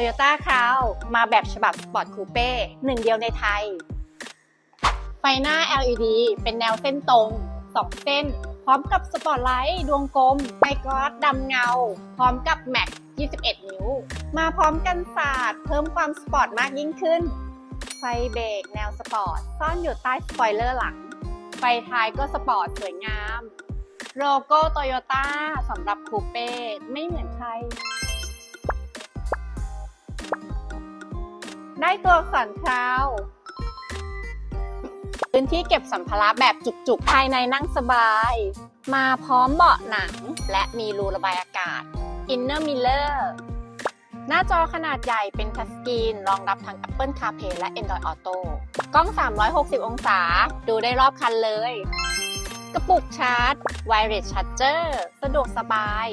Toyota c r o w มาแบบฉบับ Sport Coupe หนึ่งเดียวในไทย ไฟหน้า LED เป็นแนวเส้นตรง 2 เส้น พร้อมกับสปอตไลท์ดวงกลมไมกรอสดำเงา พร้อมกับแม็ก21 นิ้ว มาพร้อมกันศาสตร์เพิ่มความสปอร์ตมากยิ่งขึ้น ไฟเบรกแนวสปอร์ต ซ่อนอยู่ใต้สปอยเลอร์หลัง ไฟท้ายก็สปอร์ตสวยงาม โลโก้โตโยต้าสำหรับคูเป้ไม่เหมือนใคร ได้ตัวอักษรคราว พื้นที่เก็บสัมภาระแบบจุกๆ ภายในนั่งสบาย มาพร้อมเบาะหนัง และมีรูระบายอากาศ Inner Miller หน้าจอขนาดใหญ่เป็นทัชสกรีน รองรับทั้ง Apple CarPlay และ Android Auto กล้อง 360 องศา ดูได้รอบคันเลย กระปุกชาร์จ Wireless Charger สะดวกสบาย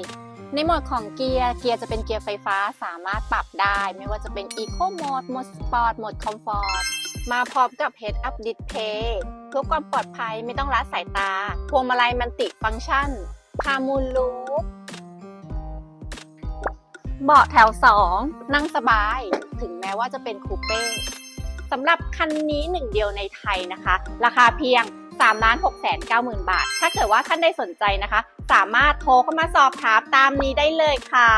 ในโหมดของเกียร์ เกียร์จะเป็นเกียร์ไฟฟ้าสามารถปรับได้ ไม่ว่าจะเป็น Eco Mode โหมด Sport โหมด Comfort มาพร้อมกับ Head Up Display เพื่อความปลอดภัยไม่ต้องละสายตา พวงมาลัยมันติฟังก์ชันคามูลลูปเบาะแถว 2 นั่งสบาย ถึงแม้ว่าจะเป็นคูเป้สำหรับคันนี้หนึ่งเดียวในไทยนะคะ ราคาเพียง 3 6 9 0 0 0 0บาท ถ้าเกิดว่าท่านใดสนใจนะคะ สามารถโทรเข้ามาสอบถามตามนี้ได้เลยค่ะ